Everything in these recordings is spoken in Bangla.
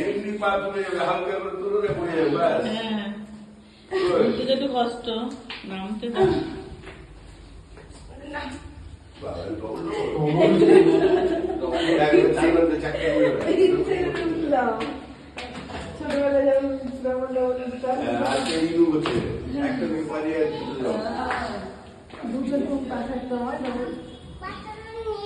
এমনি পা হালকা করে তুলে পড়ে যাবে, একটু কষ্ট নামতে তো বাবারে, বাবু। একবার চারবারটা চাকরি করে দেবে। এদিকে তুললাম। ছোটবেলায় যেমন যেমন ডবল দুটো হ্যাঁ, আজকে ইনু করছে। একটা থেকে দুটো খুব পাঠাতো হয়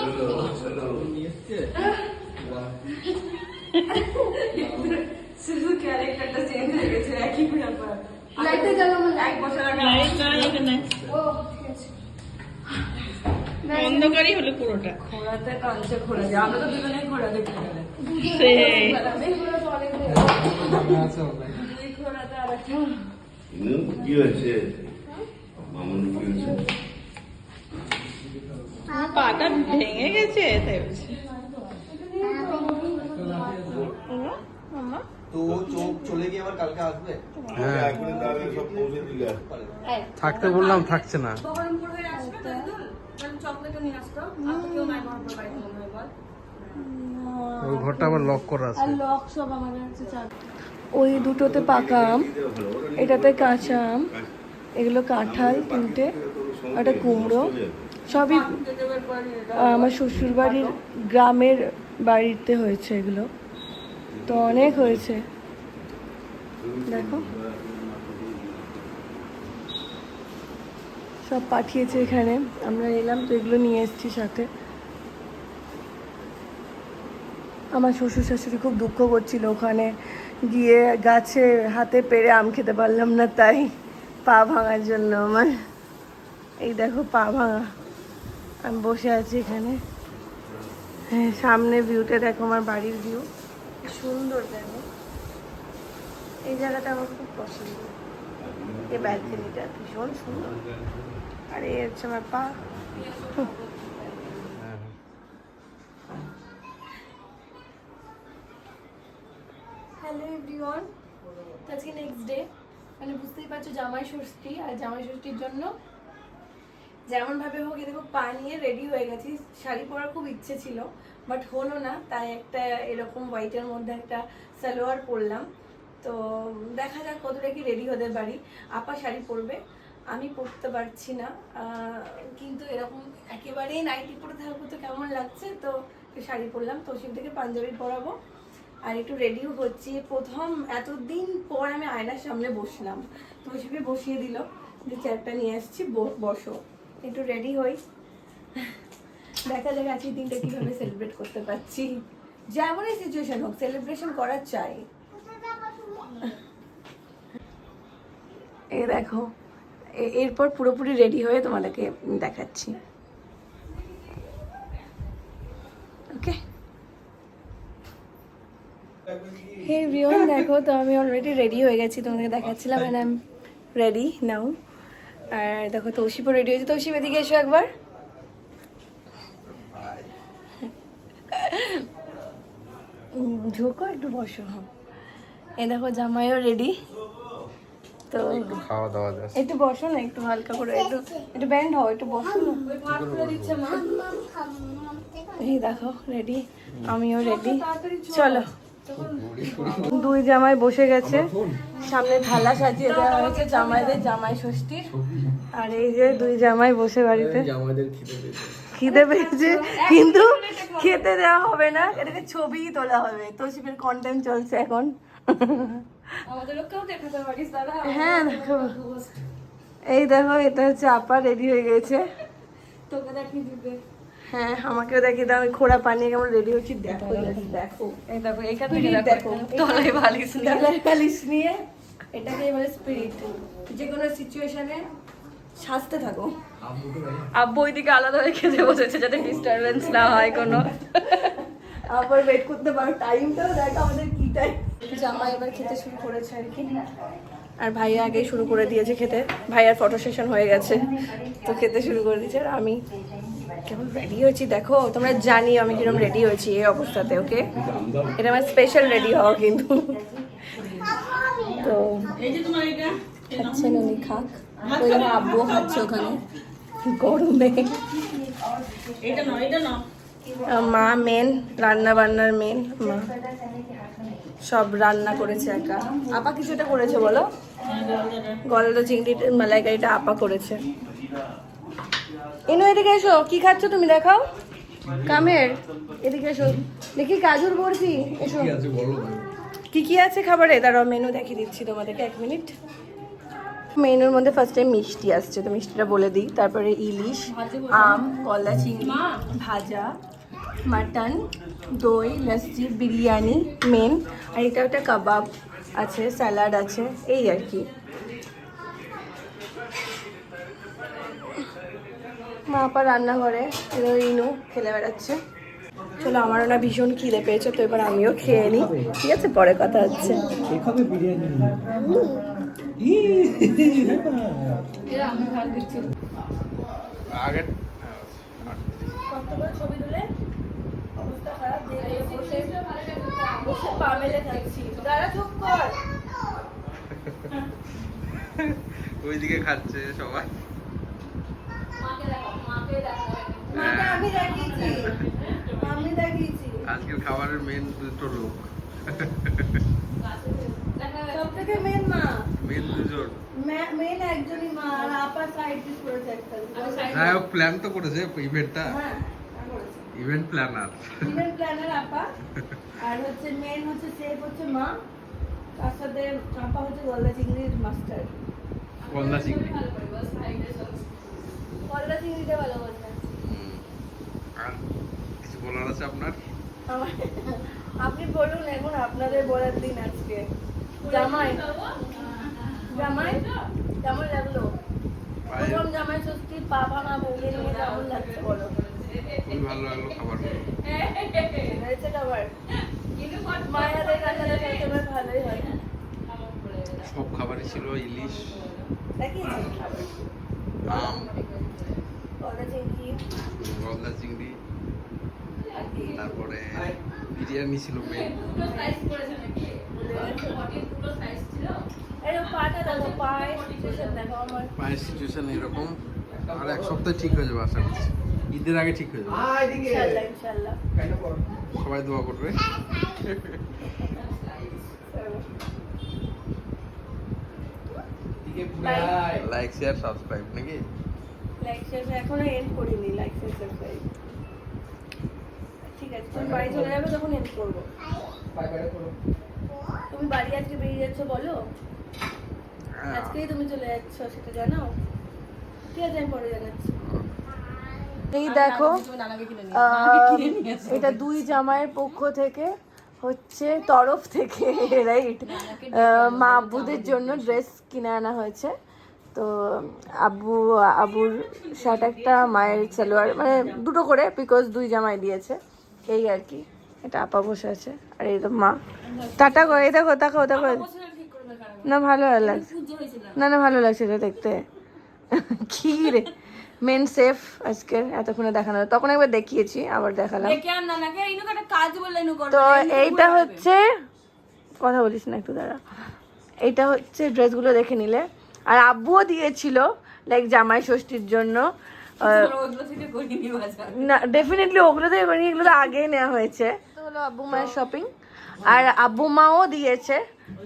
চলো, চলো। শুধু ক্যারেক্টারটা চেঞ্জ হয়ে গেছে একই ব্যাপার লাইটে গেল এক বছর আগে লাইট নাই এখানে ও অন্ধকারই হলো পুরোটা। ঘোড়াতে কাঞ্চে ঘোরা যায় আমরা তো দুজনেই ঘোড়া দেখতে গেলে সেই। ঘোড়াতে আর কি হয়েছে মামুন কি হয়েছে পাটা ভেঙে গেছে তাই বলছে মামা তো চোখ চলে গিয়ে আবার কালকে আসবে হ্যাঁ সব পৌঁছে দিলে থাকতে বললাম থাকছে না বহরমপুর হয়ে আসবে তাইদুল মানে চকলেটও নিয়ে আসতো আর তো কেউ নাই বহরমপুর বাড়িতে মনে হয় বল ওই ঘরটা আবার লক করা আছে আর লক সব কাছে ওই দুটোতে পাকা আম, এটাতে কাঁচা আম, এগুলো কাঁঠাল তিনটে, একটা কুমড়ো, সবই আমার শ্বশুর বাড়ির গ্রামের বাড়িতে হয়েছে এগুলো। তো অনেক হয়েছে। দেখো। সব পাঠিয়েছে এখানে। আমরা এলাম তো এগুলো নিয়ে এসেছি সাথে। আমার শ্বশুর শাশুড়ি খুব দুঃখ করছিল ওখানে গিয়ে গাছে হাতে পেরে আম খেতে পারলাম না, তাই পা ভাঙার জন্য আমার। এই দেখো পা ভাঙা। আমি বসে আছি এখানে। হ্যাঁ সামনে ভিউটা দেখো আমার বাড়ির ভিউ সুন্দর দেখো এই জায়গাটা আমার খুব পছন্দ। এই ব্যালকনিটা ভীষণ সুন্দর। আর এই হচ্ছে আমার পা। এভরিওয়ান আজকে নেক্সট ডে মানে বুঝতেই পারছ জামাই ষষ্ঠী আর জামাই ষষ্ঠীর জন্য যেমন ভাবে হোক এ দেখো পা নিয়ে রেডি হয়ে গেছি। শাড়ি পরার খুব ইচ্ছে ছিল বাট হলো না। তাই একটা এরকম হোয়াইটের মধ্যে একটা সালোয়ার পরলাম। তো দেখা যাক কতটা কি রেডি হতে পারি আপা শাড়ি পরবে, আমি পরতে পারছি না। কিন্তু এরকম একেবারেই নাইটি পরে থাকব তো কেমন লাগছে? তো শাড়ি পরলাম, তো থেকে পাঞ্জাবি পরাবো। আর একটু রেডিও হচ্ছি। প্রথম এতদিন পর আমি আয়নার সামনে বসলাম। তো হিসেবে বসিয়ে দিল যে চেয়ারটা নিয়ে আসছি বসো। একটু রেডি হই। দেখা যাক আজকের দিনটা কীভাবে সেলিব্রেট করতে পারছি। যেমনই সিচুয়েশন হোক সেলিব্রেশন করার চাই। এ দেখো এরপর পুরোপুরি রেডি হয়ে তোমাদেরকে দেখাচ্ছি। হে রিয়ন দেখো তো আমি অলরেডি রেডি হয়ে গেছি তোমাদেরকে দেখাচ্ছিলাম and I am ready now আর দেখো তৌশিপও রেডি হয়েছে। তৌশিপ এদিকে এসো একবার। ঝোঁকো একটু বসো হ্যাঁ। এই দেখো জামাইও রেডি তো খাওয়া দাওয়া যাচ্ছে একটু বসো না একটু হালকা করে একটু একটু ব্যান্ড হও একটু বসো এই দেখো রেডি আমিও রেডি চলো। দুই জামাই বসে গেছে। সামনে থালা সাজিয়ে দেওয়া হয়েছে জামাইদের জামাই ষষ্ঠীর। আর এই যে দুই জামাই বসে বাড়িতে। খিদে পেয়েছে। কিন্তু খেতে দেওয়া হবে না। এটাকে ছবিই তোলা হবে। তোষিপের কন্টেন্ট চলছে এখন। হ্যাঁ দেখো। এই দেখো এটা হচ্ছে আপা রেডি হয়ে গেছে। হ্যাঁ আমাকেও দাও আমি খোড়া পানি কেমন রেডি হচ্ছি। দেখো দেখো। এই দেখো দেখো দেখো তলায় বালিশ নিয়ে। ডালার নিয়ে এটাকে বলে স্পিরিট যে কোনো সিচুয়েশনে সাজতে থাকো। আব্বু ওইদিকে আলাদা হয়ে খেতে বসেছে যাতে ডিস্টারবেন্স না হয় কোনো। আবার ওয়েট করতে পারো টাইমটাও দেখ আমাদের কি টাইম জামা এবার খেতে শুরু করেছে আর কি। আর ভাইয়া আগেই শুরু করে দিয়েছে খেতে। ভাইয়ার ফটো সেশন হয়ে গেছে তো খেতে শুরু করে দিয়েছে। আর আমি কেমন রেডি হয়েছি? দেখো তোমরা জানি আমি কীরকম রেডি হয়েছি এই অবস্থাতে ওকে এটা আমার স্পেশাল রেডি হওয়া কিন্তু। তো খাচ্ছে না। থাক ওই দেখো আব্বুও খাচ্ছে ওখানে। গরমে। মা মেন রান্না বান্নার মেন মা। সব রান্না করেছে একা। আপা কিছুটা করেছে বলো? গলদা চিংড়ি মালাইকারিটা আপা করেছে। এনো এদিকে এসো। কি খাচ্ছ তুমি? দেখাও। কামের। এদিকে এসো। দেখি কাজুর বরফি। এসো। কি কি আছে খাবারে? দাঁড়াও মেনু দেখিয়ে দিচ্ছি তোমাদেরকে এক মিনিট মেনুর মধ্যে ফার্স্ট টাইম মিষ্টি আসছে তো মিষ্টিটা বলে দিই। তারপরে ইলিশ আম কলা চিংড়ি ভাজা মাটন দই লস্যি বিরিয়ানি মেন আর এটা একটা কাবাব আছে স্যালাড আছে এই আর কি। মা আপা রান্নাঘরে ইনু খেলে বেড়াচ্ছে। চলো আমারও না ভীষণ খিদে পেয়েছে তো এবার আমিও খেয়ে নিই। ঠিক আছে পরে কথা হচ্ছে। ওইদিকে খাচ্ছে আগে আজকের খাবারের মেন দুটো লোক সব থেকে মেন মা মেন দুজন মেন একজনই মা আর আপা সাইড পিস করেছে একটা হ্যাঁ প্ল্যান তো করেছে ইভেন্টটা হ্যাঁ করেছে ইভেন্ট প্ল্যানার ইভেন্ট প্ল্যানার আপা আর হচ্ছে মেন হচ্ছে সেফ হচ্ছে মা তার সাথে আপা হচ্ছে গলদা চিংড়ির মাস্টার গলদা চিংড়ি গলদা চিংড়িটা ভালো বলছে হুম। আর কিছু বলার আছে আপনার? আপনি বলুন এখন আপনাদের বলার দিন আজকে। জামাই। জামাই? কেমন লাগল? প্রথম জামাই ষষ্ঠী পা ভাঙা বউকে নিয়ে কেমন লাগছে বলো? খুবই ভালো লাগল খাবারগুলো হয়েছে খাবার? মায়াদের খেতে আমার ভালোই হয়। সব খাবারই ছিল ইলিশ। আম। গলদা চিংড়ি। তারপরে বিরিয়ানি ছিল মেন পায়ের সিচুয়েশন এরকম আর এক সপ্তাহে ঠিক হয়ে যাবে আশা করছি। ঈদের আগে ঠিক হয়ে যাবে। সবাই দোয়া করবে। লাইক শেয়ার সাবস্ক্রাইব নাকি? লাইক এখনও এন্ড করিনি লাইক ঠিক আছে তুমি বাড়ি চলে যাবে তখন এন্ড করব। তুমি বাড়ি আজকে বেরিয়ে যাচ্ছ বলো? হ্যাঁ। আজকেই তুমি চলে যাচ্ছ সেটা জানাও। ঠিক আছে আমি পরে জানাচ্ছি। এই দেখো এটা দুই জামাইয়ের পক্ষ থেকে হচ্ছে তরফ থেকে রাইট মা আব্বুদের জন্য ড্রেস কিনে আনা হয়েছে। তো আব্বু আবুর শার্ট একটা মায়ের সালোয়ার মানে দুটো করে বিকজ দুই জামাই দিয়েছে। এই আর কি। এটা আপা বসে আছে আর এই তো মা। টাটা করে এই দেখো দেখো দেখো। না ভালো লাগছে। না না ভালো লাগছে এটা দেখতে। কি রে। মেন সেফ আজকের এতক্ষণে দেখানো তখন একবার দেখিয়েছি আবার দেখালাম। তো এইটা হচ্ছে কথা বলিস না একটু দাঁড়া। এইটা হচ্ছে ড্রেসগুলো দেখে নিলে। আর আব্বুও দিয়েছিল লাইক জামাই ষষ্ঠীর জন্য। না ডেফিনেটলি ওগুলো তো এবার এগুলো তো আগেই নেওয়া হয়েছে। তো হলো আব্বু মায়ের শপিং আর আব্বু মাও দিয়েছে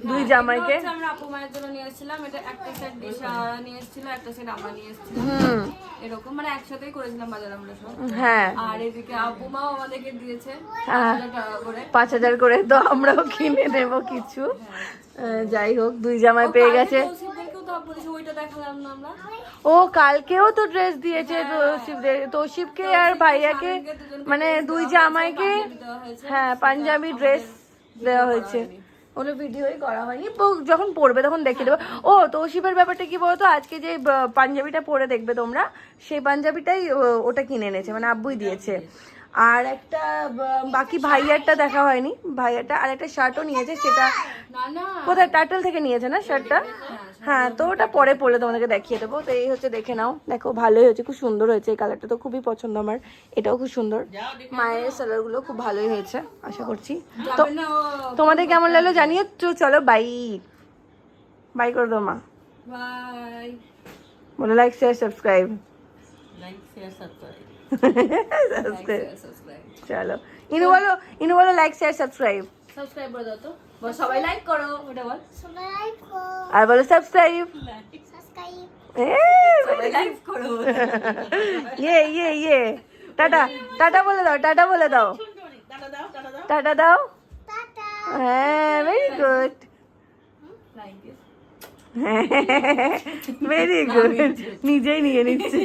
দুই জামাইকে। আমরা আপু মায়ের জন্য নিয়ে এসেছিলাম। এটা একটা সেট দিশা নিয়ে এসেছিল একটা সেট আমরা নিয়ে এসেছিলাম। হুম। এরকম মানে একসাথেই করেছিলাম বাজার আমরা সব। হ্যাঁ। আর এদিকে আপু মাও আমাদেরকে দিয়েছে হ্যাঁ। টাকা করে। পাঁচ হাজার করে তো আমরাও কিনে নেব কিছু। যাই হোক দুই জামাই পেয়ে গেছে। দেখালাম না আমরা। ও কালকেও তো ড্রেস দিয়েছে তৌশিফদের। তৌশিফকে আর ভাইয়াকে মানে দুই জামাইকে হ্যাঁ পাঞ্জাবি ড্রেস দেওয়া হয়েছে। ওগুলো ভিডিওই করা হয়নি। যখন পড়বে তখন দেখিয়ে দেবো। ও তৌশিফের ব্যাপারটা কি বলতো? আজকে যে পাঞ্জাবিটা পরে দেখবে তোমরা সেই পাঞ্জাবিটাই ওটা কিনে এনেছে মানে আব্বুই দিয়েছে। আর একটা বাকি ভাইয়ারটা দেখা হয়নি। ভাইয়ারটা আর একটা শার্টও নিয়েছে সেটা কোথায়? টার্টল থেকে নিয়েছে না শার্টটা হ্যাঁ তো ওটা পরে পরে তোমাদেরকে দেখিয়ে দেবো। তো এই হচ্ছে দেখে নাও। দেখো ভালোই হয়েছে খুব সুন্দর হয়েছে। এই কালারটা তো খুবই পছন্দ আমার। এটাও খুব সুন্দর। মায়ের সালারগুলো খুব ভালোই হয়েছে আশা করছি। তো তোমাদের কেমন লাগল জানিয়ে তো চলো বাই বাই করে দাও মা। বাই বলো like share subscribe like share subscribe subscribe চলো ইনু বলো ইনু বলো লাইক শেয়ার সাবস্ক্রাইব সাবস্ক্রাইব করে দাও তো বল সবাই লাইক করো ওটা বল আর বলো সাবস্ক্রাইব সবাই লাইক করো ইয়ে ইয়ে ইয়ে টাটা টাটা বলে দাও টাটা বলে দাও টাটা দাও টাটা দাও টাটা দাও হ্যাঁ very good like this very good নিজেই নিয়ে নিচ্ছে।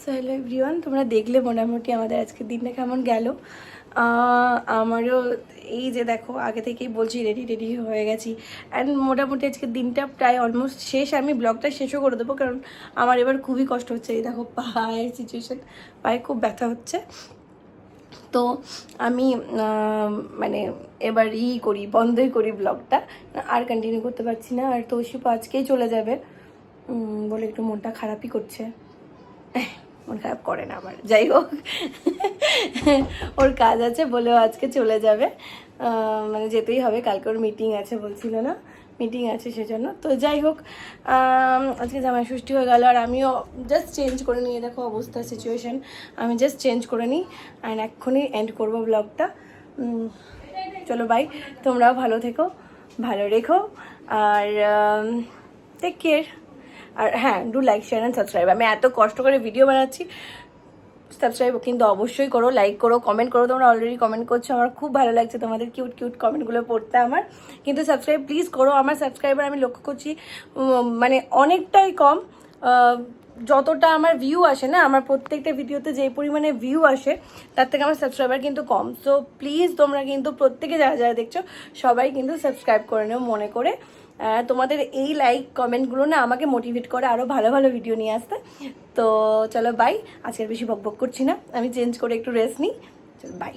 সো হ্যালো এভরিওয়ান তোমরা দেখলে মোটামুটি আমাদের আজকের দিনটা কেমন গেল। আমারও এই যে দেখো আগে থেকেই বলছি রেডি রেডি হয়ে গেছি। অ্যান্ড মোটামুটি আজকের দিনটা প্রায় অলমোস্ট শেষ। আমি ব্লগটা শেষও করে দেবো কারণ আমার এবার খুবই কষ্ট হচ্ছে। এই দেখো পায়ের সিচুয়েশান পায়ে খুব ব্যথা হচ্ছে। তো আমি মানে এবার ই করি, বন্ধই করি ব্লগটা। আর কন্টিনিউ করতে পারছি না। আর তৌশিপ আজকেই চলে যাবে। বলে একটু মনটা খারাপই করছে। মন খারাপ করে না আমার যাই হোক। ওর কাজ আছে বলেও আজকে চলে যাবে। মানে যেতেই হবে। কালকে ওর মিটিং আছে বলছিল না। মিটিং আছে সেজন্য। তো যাই হোক আজকে জামাই ষষ্ঠী হয়ে গেল আর আমিও জাস্ট চেঞ্জ করে নিয়ে দেখো অবস্থা সিচুয়েশন আমি জাস্ট চেঞ্জ করে নিই অ্যান্ড এক্ষুনি এন্ড করব ব্লগটা চলো বাই তোমরাও ভালো থেকো, ভালো রেখো আর টেক কেয়ার আর হ্যাঁ do like share and subscribe আমি এত কষ্ট করে ভিডিও বানাচ্ছি। সাবস্ক্রাইব কিন্তু অবশ্যই করো লাইক করো কমেন্ট করো। তোমরা অলরেডি কমেন্ট করছ, আমার খুব ভালো লাগছে তোমাদের কিউট কিউট কমেন্টগুলো পড়তে আমার। কিন্তু সাবস্ক্রাইব প্লিজ করো, আমার সাবস্ক্রাইবার আমি লক্ষ্য করছি মানে অনেকটাই কম। যতটা আমার ভিউ আসে, না, আমার প্রত্যেকটা ভিডিওতে যে পরিমাণে ভিউ আসে, তার থেকে আমার সাবস্ক্রাইবার কিন্তু কম। সো প্লিজ তোমরা কিন্তু প্রত্যেকে যারা যারা দেখছ, সবাই কিন্তু সাবস্ক্রাইব করে নিও মনে করে। তোমাদের এই লাইক কমেন্টগুলো না, আমাকে মোটিভেট করে আরও ভালো ভালো ভিডিও নিয়ে আসতে। তো চলো বাই আজকের বেশি বকবক করছি না। আমি চেঞ্জ করে একটু রেস্ট নিই। চলো বাই